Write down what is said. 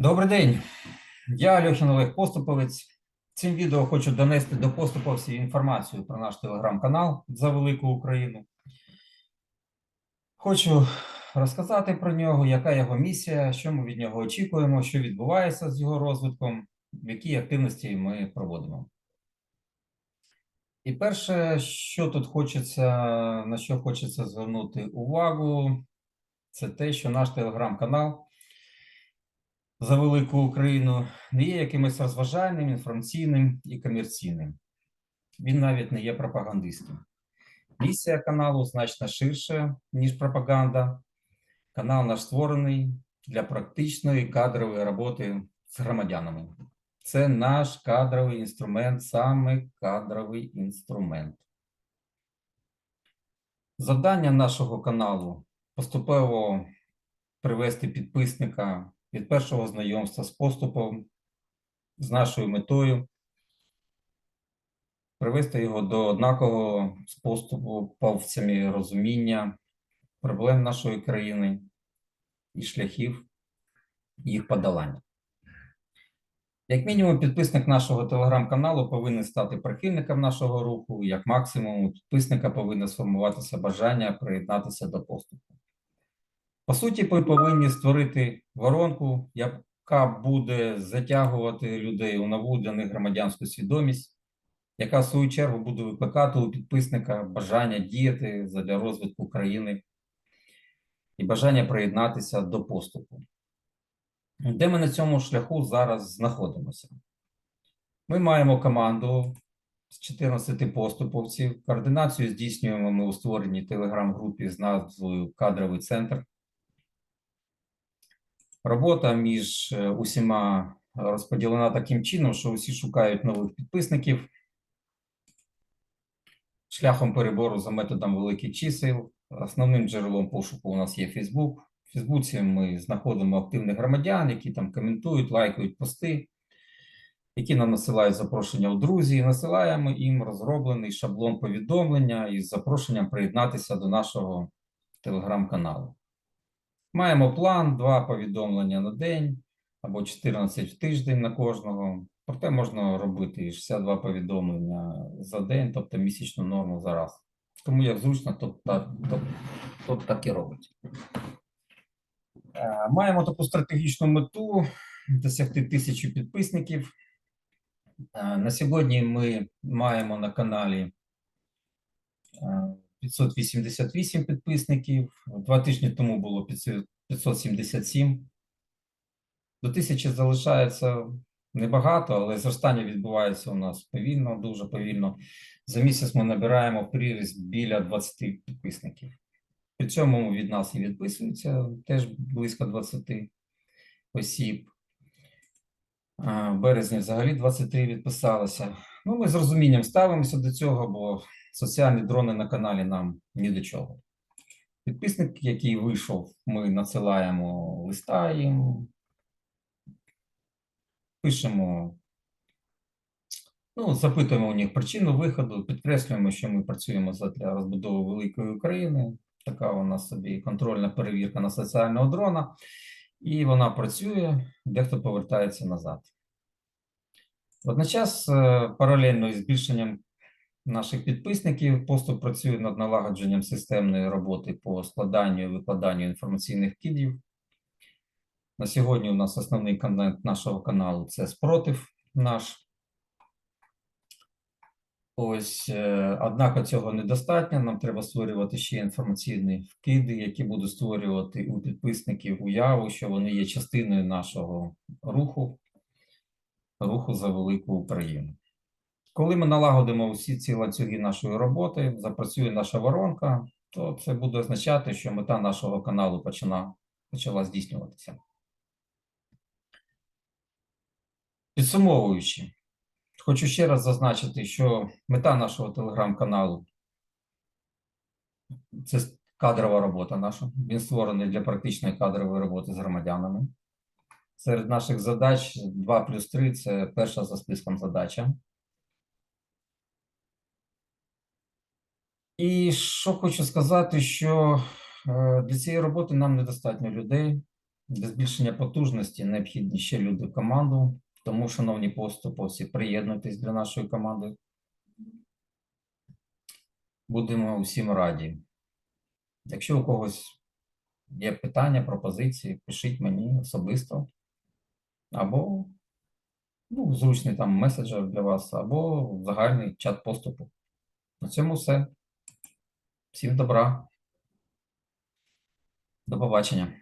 Добрий день. Я Альохін Олег Поступовець. Цим відео хочу донести до поступовців інформацію про наш телеграм-канал за велику Україну. Хочу розказати про нього, яка його місія, що ми від нього очікуємо, що відбувається з його розвитком, які активності ми проводимо. І перше, що тут хочеться, на що хочеться звернути увагу, це те, що наш телеграм-канал за велику Україну не є якимось розважальним, інформаційним і комерційним. Він навіть не є пропагандистським. Місія каналу значно ширша, ніж пропаганда. Канал наш створений для практичної кадрової роботи з громадянами. Це наш кадровий інструмент, саме кадровий інструмент. Завдання нашого каналу поступово привести підписника від першого знайомства з поступом, з нашою метою, привести його до однакового з поступовцями розуміння проблем нашої країни і шляхів їх подолання. Як мінімум, підписник нашого телеграм-каналу повинен стати прихильником нашого руху, як максимум, підписника повинно сформуватися бажання приєднатися до поступу. По суті, ми повинні створити воронку, яка буде затягувати людей у нову для них громадянську свідомість, яка в свою чергу буде викликати у підписника бажання діяти для розвитку країни і бажання приєднатися до поступу. Де ми на цьому шляху зараз знаходимося? Ми маємо команду з 14 поступовців. Координацію здійснюємо ми у створеній телеграм-групі з назвою Кадровий центр. Робота між е, усіма розподілена таким чином, що усі шукають нових підписників шляхом перебору за методом великих чисел. Основним джерелом пошуку у нас є Facebook. В Фейсбуці ми знаходимо активних громадян, які там коментують, лайкають пости, які нам насилають запрошення у друзі, і насилаємо їм розроблений шаблон повідомлення із запрошенням приєднатися до нашого телеграм-каналу. Маємо план, два повідомлення на день або 14 в тиждень на кожного. Проте можна робити 62 повідомлення за день, тобто місячну норму за раз. Тому як зручно, то так, то, то так і робить. Е, Маємо таку стратегічну мету досягти тисячі підписників. Е, На сьогодні ми маємо на каналі е, 588 підписників. Два тижні тому було 577. До тисячі залишається небагато, але зростання відбувається у нас повільно, дуже повільно. За місяць ми набираємо в приріст біля 20 підписників. При цьому від нас і відписується теж близько 20 осіб. В березні взагалі 23 відписалося. Ну, ми з розумінням ставимося до цього, бо соціальні дрони на каналі нам ні до чого. Підписник, який вийшов, ми надсилаємо листа їм, пишемо, ну, запитуємо у них причину виходу, підкреслюємо, що ми працюємо для розбудови великої України. Така у нас собі контрольна перевірка на соціального дрона, і вона працює, дехто повертається назад. Водночас, е, паралельно із збільшенням наших підписників, поступ працює над налагодженням системної роботи по складанню і викладанню інформаційних кідів. На сьогодні у нас основний контент нашого каналу це спротив наш. Ось, е, однак цього недостатньо. Нам треба створювати ще інформаційні вкиди, які будуть створювати у підписників уяву, що вони є частиною нашого руху, руху за велику Україну. Коли ми налагодимо усі ці ланцюги нашої роботи, запрацює наша воронка, то це буде означати, що мета нашого каналу почина, почала здійснюватися. Підсумовуючи, хочу ще раз зазначити, що мета нашого телеграм-каналу це кадрова робота наша. Він створений для практичної кадрової роботи з громадянами. Серед наших задач 2 плюс 3 це перша за списком задача. І що хочу сказати, що е, для цієї роботи нам недостатньо людей. Для збільшення потужності необхідні ще люди в команду. Тому, шановні поступовці, приєднуйтесь до нашої команди. Будемо усім раді. Якщо у когось є питання, пропозиції, пишіть мені особисто. Або ну, зручний там меседжер для вас, або загальний чат поступу. На цьому все. Всім добра. До побачення.